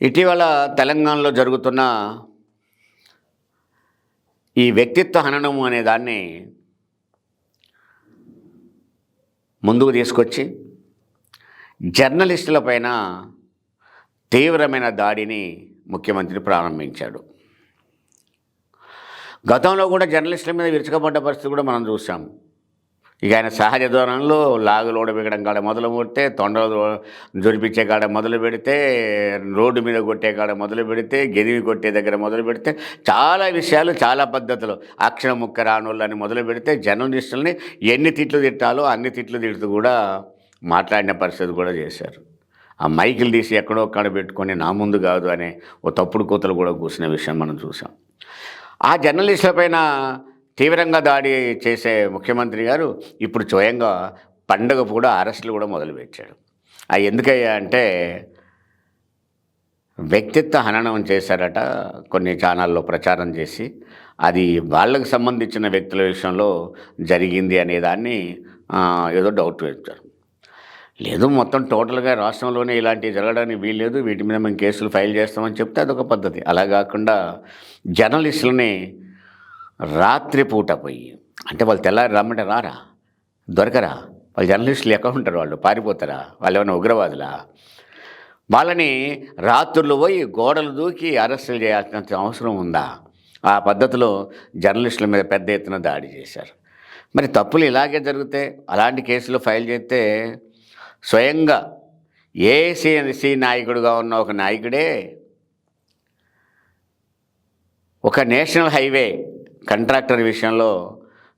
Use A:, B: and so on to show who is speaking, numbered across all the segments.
A: ఇటీవల తెలంగాణలో జరుగుతున్న ఈ వ్యక్తిత్వ హననము అనే దాన్ని ముందుకు తీసుకొచ్చి జర్నలిస్టుల పైన తీవ్రమైన దాడిని ముఖ్యమంత్రి ప్రారంభించాడు. గతంలో కూడా జర్నలిస్టుల మీద విరుచుకపడ్డ పరిస్థితి కూడా మనం చూసాము ఇక ఆయన సహజ ధోరణిలో లాగులు ఓడబెట్టడం కాడ మొదలు పెడితే తొండలు జొరిపించే కాడ మొదలు పెడితే రోడ్డు మీద కొట్టే కాడ మొదలు పెడితే గెదివి కొట్టే దగ్గర మొదలు పెడితే చాలా విషయాలు చాలా పద్ధతులు. అక్షర ముక్క రానోళ్ళని మొదలు పెడితే జర్నలిస్టులని ఎన్ని తిట్లు తిట్టాలో అన్ని తిట్లు తిడుతూ కూడా మాట్లాడిన పరిస్థితి కూడా చేశారు. ఆ మైకిల్ తీసి ఎక్కడో ఒక్కడ పెట్టుకొని నా ముందు కాదు అనే ఓ తప్పుడు కూతలు కూడా కూసిన విషయం మనం చూసాం ఆ జర్నలిస్టుల పైన తీవ్రంగా దాడి చేసే ముఖ్యమంత్రి గారు ఇప్పుడు స్వయంగా పండగ కూడా అరెస్టులు కూడా మొదలుపెట్టాడు అవి ఎందుకయ్యా అంటే వ్యక్తిత్వ హననం చేశారట కొన్ని ఛానల్లో ప్రచారం చేసి. అది వాళ్ళకు సంబంధించిన వ్యక్తుల విషయంలో జరిగింది అనేదాన్ని ఏదో డౌట్ వేస్తారు లేదు మొత్తం టోటల్గా రాష్ట్రంలోనే ఇలాంటివి జరగడానికి వీల్లేదు. వీటి మీద మేము కేసులు ఫైల్ చేస్తామని చెప్తే అదొక పద్ధతి. అలా కాకుండా జర్నలిస్టులని రాత్రిపూట పోయి అంటే వాళ్ళు తెల్లారి రమ్మంటే రారా? దొరకరా? వాళ్ళు జర్నలిస్టులు ఎక్కడ ఉంటారు వాళ్ళు పారిపోతారా? వాళ్ళు ఏమైనా ఉగ్రవాదులా? వాళ్ళని రాత్రులు పోయి గోడలు దూకి అరెస్టులు చేయాల్సినంత అవసరం ఉందా? ఆ పద్ధతిలో జర్నలిస్టుల మీద పెద్ద ఎత్తున దాడి చేశారు. మరి తప్పులు ఇలాగే జరిగితే అలాంటి కేసులు ఫైల్ చేస్తే స్వయంగా ఏసీఎన్సీ నాయకుడుగా ఉన్న ఒక నాయకుడే ఒక నేషనల్ హైవే కంట్రాక్టర్ విషయంలో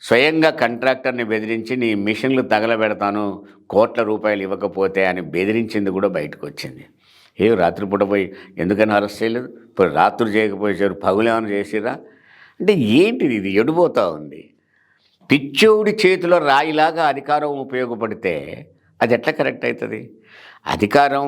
A: స్వయంగా కంట్రాక్టర్ని బెదిరించి నీ మిషన్లు తగలబెడతాను కోట్ల రూపాయలు ఇవ్వకపోతే అని బెదిరించింది కూడా బయటకు వచ్చింది ఏ రాత్రిపూట పోయి ఎందుకని అరెస్ట్ చేయలేదు? ఇప్పుడు రాత్రి చేయకపోయేసారు పగులేమని చేసిరా అంటే ఏంటిది ఇది? ఎడిపోతూ ఉంది. పిచ్చోడి చేతిలో రాయిలాగా అధికారం ఉపయోగపడితే అది ఎట్లా కరెక్ట్ అవుతుంది అధికారం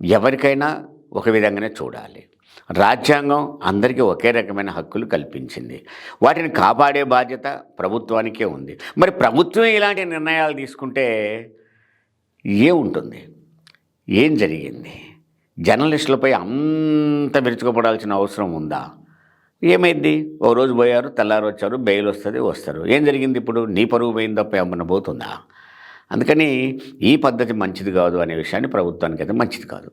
A: ఎవరికైనా ఒక విధంగానే చూడాలి. రాజ్యాంగం అందరికీ ఒకే రకమైన హక్కులు కల్పించింది. వాటిని కాపాడే బాధ్యత ప్రభుత్వానికే ఉంది. మరి ప్రభుత్వం ఇలాంటి నిర్ణయాలు తీసుకుంటే ఏముంటుంది? ఏం జరిగింది? జర్నలిస్టులపై అంత విరుచుకుపడాల్సిన అవసరం ఉందా? ఏమైంది? ఓ రోజు పోయారు తెల్లారు వచ్చారు బెయిల్ వస్తుంది వస్తారు. ఏం జరిగింది ఇప్పుడు? నీ పరువు పోయింది తప్ప ఏమన్నా పోతుందా? అందుకని ఈ పద్ధతి మంచిది కాదు అనే విషయాన్ని ప్రభుత్వానికి అయితే మంచిది కాదు.